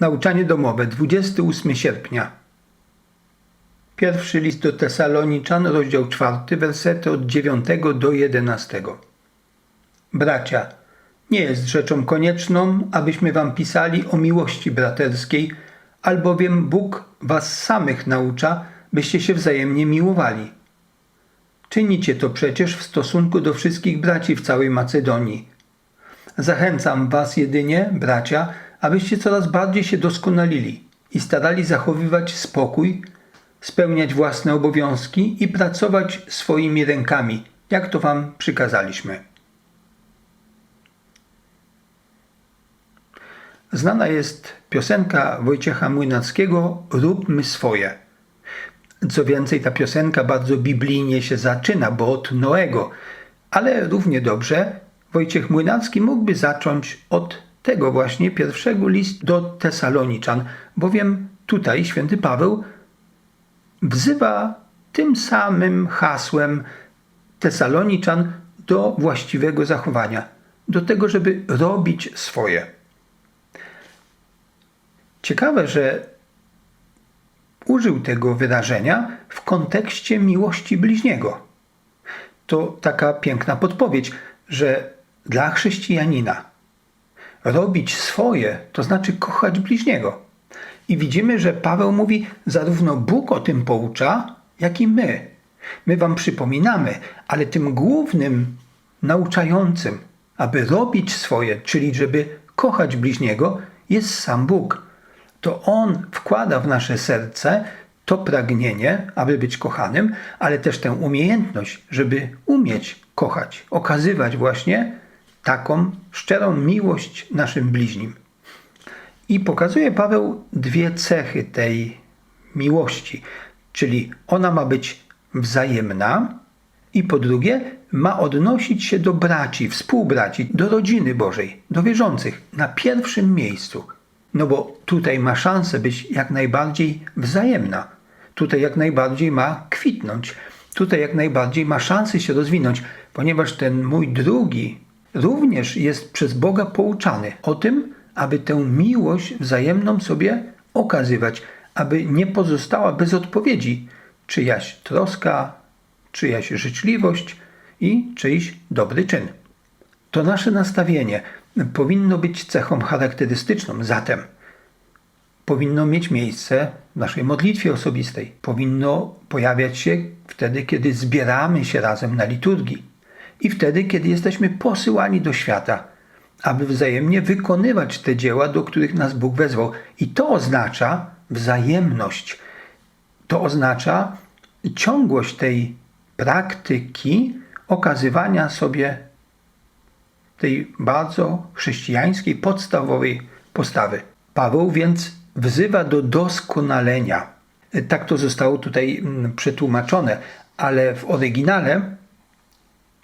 Nauczanie domowe, 28 sierpnia. Pierwszy list do Tesaloniczan, rozdział 4, wersety od 9 do 11. Bracia, nie jest rzeczą konieczną, abyśmy wam pisali o miłości braterskiej, albowiem Bóg was samych naucza, byście się wzajemnie miłowali. Czynicie to przecież w stosunku do wszystkich braci w całej Macedonii. Zachęcam was jedynie, bracia, abyście coraz bardziej się doskonalili i starali zachowywać spokój, spełniać własne obowiązki i pracować swoimi rękami, jak to wam przykazaliśmy. Znana jest piosenka Wojciecha Młynackiego Róbmy swoje. Co więcej, ta piosenka bardzo biblijnie się zaczyna, bo od Noego, ale równie dobrze Wojciech Młynacki mógłby zacząć od tego właśnie pierwszego listu do Tesaloniczan, bowiem tutaj święty Paweł wzywa tym samym hasłem Tesaloniczan do właściwego zachowania, do tego, żeby robić swoje. Ciekawe, że użył tego wyrażenia w kontekście miłości bliźniego. To taka piękna podpowiedź, że dla chrześcijanina robić swoje to znaczy kochać bliźniego. I widzimy, że Paweł mówi, zarówno Bóg o tym poucza, jak i my. My wam przypominamy, ale tym głównym nauczającym, aby robić swoje, czyli żeby kochać bliźniego, jest sam Bóg. To On wkłada w nasze serce to pragnienie, aby być kochanym, ale też tę umiejętność, żeby umieć kochać, okazywać właśnie taką szczerą miłość naszym bliźnim. I pokazuje Paweł dwie cechy tej miłości, czyli ona ma być wzajemna i po drugie ma odnosić się do braci, współbraci, do rodziny Bożej, do wierzących na pierwszym miejscu. No bo tutaj ma szansę być jak najbardziej wzajemna. Tutaj jak najbardziej ma kwitnąć. Tutaj jak najbardziej ma szansę się rozwinąć, ponieważ ten mój drugi również jest przez Boga pouczany o tym, aby tę miłość wzajemną sobie okazywać, aby nie pozostała bez odpowiedzi czyjaś troska, czyjaś życzliwość i czyjś dobry czyn. To nasze nastawienie powinno być cechą charakterystyczną, zatem powinno mieć miejsce w naszej modlitwie osobistej. Powinno pojawiać się wtedy, kiedy zbieramy się razem na liturgii i wtedy, kiedy jesteśmy posyłani do świata, aby wzajemnie wykonywać te dzieła, do których nas Bóg wezwał. I to oznacza wzajemność. To oznacza ciągłość tej praktyki okazywania sobie tej bardzo chrześcijańskiej, podstawowej postawy. Paweł więc wzywa do doskonalenia. Tak to zostało tutaj mm, przetłumaczone, ale w oryginale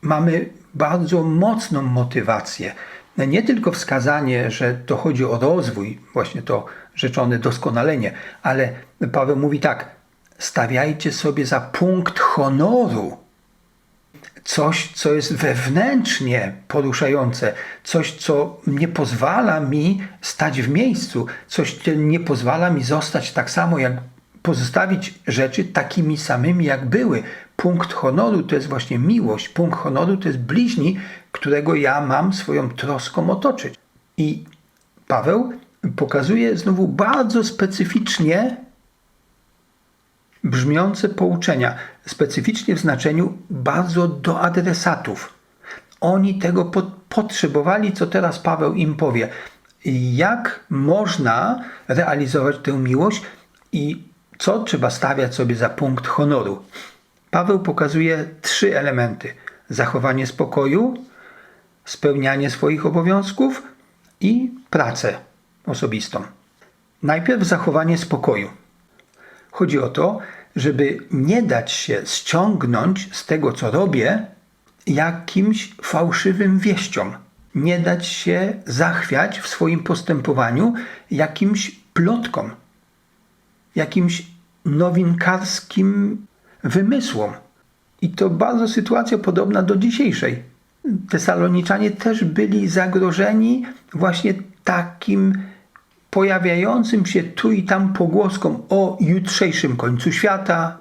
mamy bardzo mocną motywację. Nie tylko wskazanie, że to chodzi o rozwój, właśnie to rzeczone doskonalenie, ale Paweł mówi tak: stawiajcie sobie za punkt honoru coś, co jest wewnętrznie poruszające, coś, co nie pozwala mi stać w miejscu, coś, co nie pozwala mi zostać tak samo, jak pozostawić rzeczy takimi samymi, jak były. Punkt honoru to jest właśnie miłość, punkt honoru to jest bliźni, którego ja mam swoją troską otoczyć. I Paweł pokazuje znowu bardzo specyficznie brzmiące pouczenia, specyficznie w znaczeniu bardzo do adresatów. Oni tego po potrzebowali, co teraz Paweł im powie. Jak można realizować tę miłość i co trzeba stawiać sobie za punkt honoru. Paweł pokazuje trzy elementy: zachowanie spokoju, spełnianie swoich obowiązków i pracę osobistą. Najpierw zachowanie spokoju. Chodzi o to, żeby nie dać się ściągnąć z tego, co robię, jakimś fałszywym wieściom. Nie dać się zachwiać w swoim postępowaniu jakimś plotkom, jakimś nowinkarskim wymysłom. I to bardzo sytuacja podobna do dzisiejszej. Tesaloniczanie też byli zagrożeni właśnie takim pojawiającym się tu i tam pogłoskom o jutrzejszym końcu świata,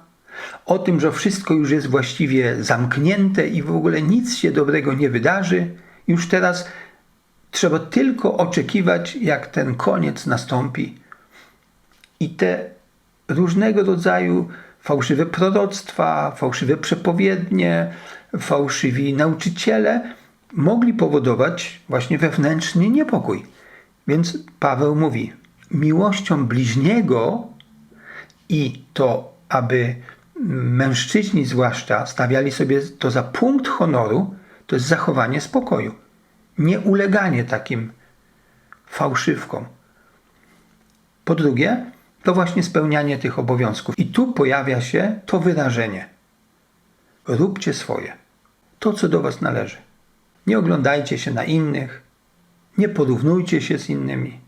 o tym, że wszystko już jest właściwie zamknięte i w ogóle nic się dobrego nie wydarzy. Już teraz trzeba tylko oczekiwać, jak ten koniec nastąpi. I te różnego rodzaju fałszywe proroctwa, fałszywe przepowiednie, fałszywi nauczyciele mogli powodować właśnie wewnętrzny niepokój. Więc Paweł mówi: miłością bliźniego i to, aby mężczyźni zwłaszcza stawiali sobie to za punkt honoru, to jest zachowanie spokoju. Nie uleganie takim fałszywkom. Po drugie, to właśnie spełnianie tych obowiązków. I tu pojawia się to wyrażenie: róbcie swoje, to co do Was należy. Nie oglądajcie się na innych, nie porównujcie się z innymi,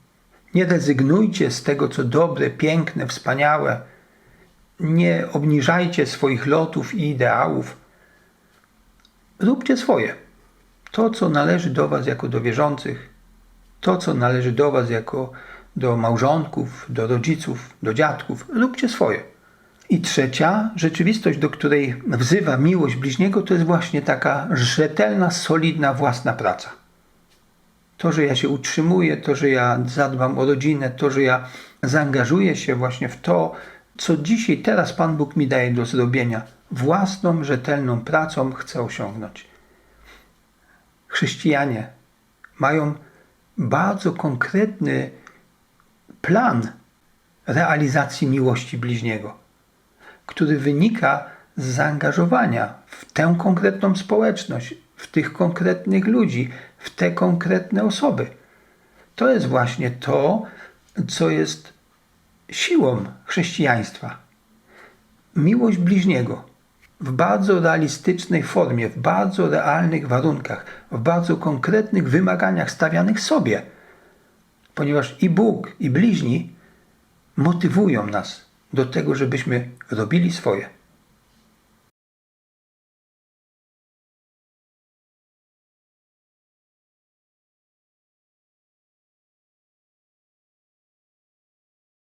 nie rezygnujcie z tego, co dobre, piękne, wspaniałe. Nie obniżajcie swoich lotów i ideałów. Róbcie swoje. To, co należy do Was jako do wierzących, to, co należy do Was jako do małżonków, do rodziców, do dziadków, róbcie swoje. I trzecia rzeczywistość, do której wzywa miłość bliźniego, to jest właśnie taka rzetelna, solidna własna praca. To, że ja się utrzymuję, to, że ja zadbam o rodzinę, to, że ja zaangażuję się właśnie w to, co dzisiaj, teraz Pan Bóg mi daje do zrobienia, własną, rzetelną pracą chcę osiągnąć. Chrześcijanie mają bardzo konkretny plan realizacji miłości bliźniego, który wynika z zaangażowania w tę konkretną społeczność, w tych konkretnych ludzi, w te konkretne osoby. To jest właśnie to, co jest siłą chrześcijaństwa. Miłość bliźniego w bardzo realistycznej formie, w bardzo realnych warunkach, w bardzo konkretnych wymaganiach stawianych sobie, ponieważ i Bóg, i bliźni motywują nas do tego, żebyśmy robili swoje.